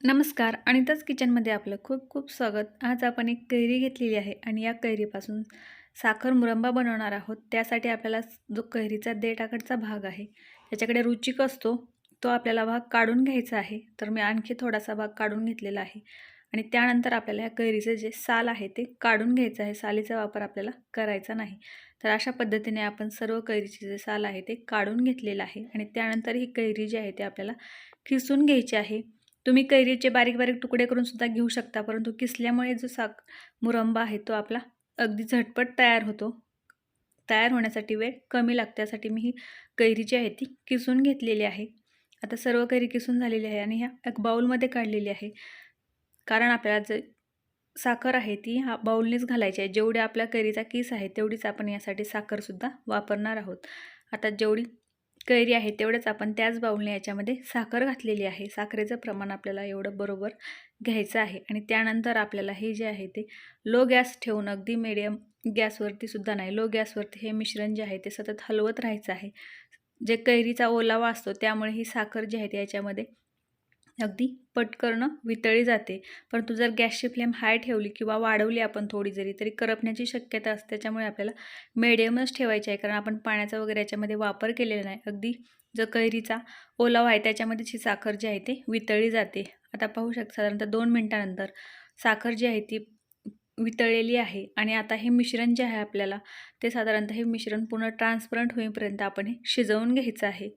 नमस्कार. अनिताच किचनमध्ये आपलं खूप खूप स्वागत. आज आपण एक कैरी घेतलेली आहे आणि या कैरीपासून साखर मुरंबा बनवणार आहोत. त्यासाठी आपल्याला जो कैरीचा देठाकडचा भाग आहे त्याच्याकडे रुचिक असतो तो आपल्याला भाग काढून घ्यायचा आहे. तर मी आणखी थोडासा भाग काढून घेतलेला आहे आणि त्यानंतर आपल्याला या कैरीचे जे साल आहे ते काढून घ्यायचं आहे. सालीचा वापर आपल्याला करायचा नाही. तर अशा पद्धतीने आपण सर्व कैरीचे जे साल आहे ते काढून घेतलेलं आहे आणि त्यानंतर ही कैरी जी आहे ते आपल्याला खिसून घ्यायची आहे. तुम्ही कैरीचे बारीक बारीक तुकडे करून सुद्धा घेऊ शकता परंतु किसल्यामुळे जो साक मुरंबा आहे तो आपला अगदी झटपट तयार होतो. तयार होण्यासाठी वेळ कमी लागतो त्यासाठी मी ही कैरी जी आहे ती किसून घेतलेली आहे. आता सर्व कैरी किसून झालेली आहे आणि ह्या एक बाऊलमध्ये काढलेली आहे. कारण आपल्याला जे साखर आहे ती हा बाऊलनेच घालायची आहे. जेवढी आपल्या कैरीचा किस आहे तेवढीच आपण यासाठी साखरसुद्धा वापरणार आहोत. आता जेवढी कैरी आहे तेवढंच आपण त्याच बाऊलने याच्यामध्ये साखर घातलेली आहे. साखरेचं प्रमाण आपल्याला एवढं बरोबर घ्यायचं आहे. आणि त्यानंतर आपल्याला हे जे आहे ते लो गॅस ठेवून अगदी मिडियम गॅसवरती सुद्धा नाही लो गॅसवरती हे मिश्रण जे आहे ते सतत हलवत राहायचं आहे. जे कैरीचा ओलावा असतो त्यामुळे ही साखर जी आहे ते याच्यामध्ये अगदी पटकरणं वितळी जाते. परंतु जर गॅसची फ्लेम हाय ठेवली किंवा वाढवली आपण थोडी जरी तरी करपण्याची शक्यता असते. त्याच्यामुळे आपल्याला मिडियमच ठेवायची आहे. कारण आपण पाण्याचा वगैरे याच्यामध्ये वापर केलेला नाही. अगदी जो कैरीचा ओलावा आहे त्याच्यामध्ये जी साखर जी आहे ती वितळली जाते. आता पाहू शकता साधारणतः दोन मिनटानंतर साखर जी आहे ती वितळलेली आहे. आणि आता हे मिश्रण जे आहे आपल्याला ते साधारणतः हे मिश्रण पूर्ण ट्रान्सपरंट होईपर्यंत आपण हे शिजवून घ्यायचं आहे.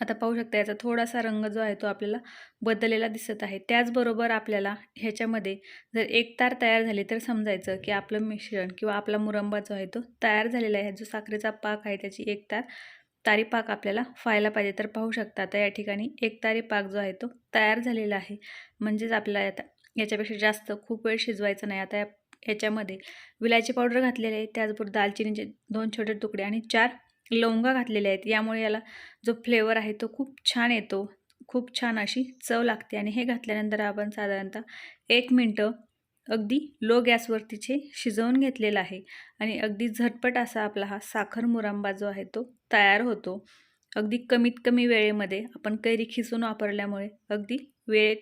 आता पाहू शकता याचा थोडासा रंग जो आहे तो आपल्याला बदललेला दिसत आहे. त्याचबरोबर आपल्याला ह्याच्यामध्ये जर एक तार तयार झाली तर समजायचं की आपलं मिश्रण किंवा आपला मुरंबा जो आहे तो तयार झालेला आहे. जो साखरेचा पाक आहे त्याची एक तार तारी पाक आपल्याला व्हायला पाहिजे. तर पाहू शकता आता या ठिकाणी एक तारी पाक जो आहे तो तयार झालेला आहे. म्हणजेच आपल्याला आता याच्यापेक्षा जास्त खूप वेळ शिजवायचं नाही. आता याच्यामध्ये विलायची पावडर घातलेली आहे. त्याचबरोबर दालचिनीचे दोन छोटे तुकडे आणि चार लवंगा घातलेल्या आहेत. यामुळे याला जो फ्लेवर आहे तो खूप छान येतो. खूप छान अशी चव लागते आणि हे घातल्यानंतर आपण साधारणतः एक मिनटं अगदी लो गॅसवरतीचे शिजवून घेतलेला आहे. आणि अगदी झटपट असा आपला हा साखर मुरांबा जो आहे तो तयार होतो. अगदी कमीत कमी वेळेमध्ये आपण कैरी खिसून वापरल्यामुळे अगदी वेळेत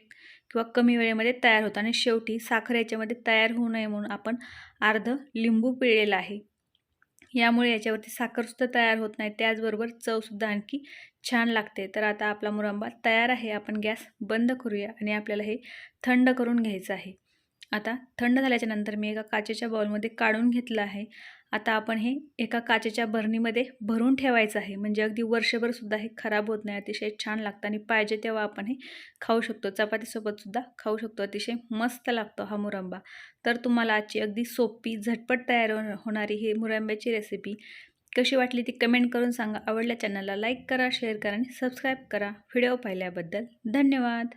किंवा कमी वेळेमध्ये तयार होतो. आणि शेवटी साखर याच्यामध्ये तयार होऊ नये म्हणून आपण अर्ध लिंबू पिळलेला आहे. यामुळे याच्यावरती साखरसुद्धा तयार होत नाही. त्याचबरोबर चवसुद्धा आणखी छान लागते. तर आता आपला मुरंबा तयार आहे. आपण गॅस बंद करूया आणि आपल्याला हे थंड करून घ्यायचं आहे. आता थंड झाल्याच्यानंतर मी एका काचेच्या बाउलमध्ये काढून घेतलं आहे. आता आपण हे एका काचेच्या भरणीमध्ये भरून ठेवायचं आहे. म्हणजे अगदी वर्षभरसुद्धा हे खराब होत नाही. अतिशय छान लागतं आणि पाहिजे तेव्हा आपण हे खाऊ शकतो. चपातीसोबतसुद्धा खाऊ शकतो. अतिशय मस्त लागतो हा मुरंबा. तर तुम्हाला आजची अगदी सोपी झटपट तयार होणारी ही मुरंब्याची रेसिपी कशी वाटली ती कमेंट करून सांगा. आवडल्या चॅनलला लाईक करा शेअर करा आणि सबस्क्राईब करा. व्हिडिओ पाहिल्याबद्दल धन्यवाद.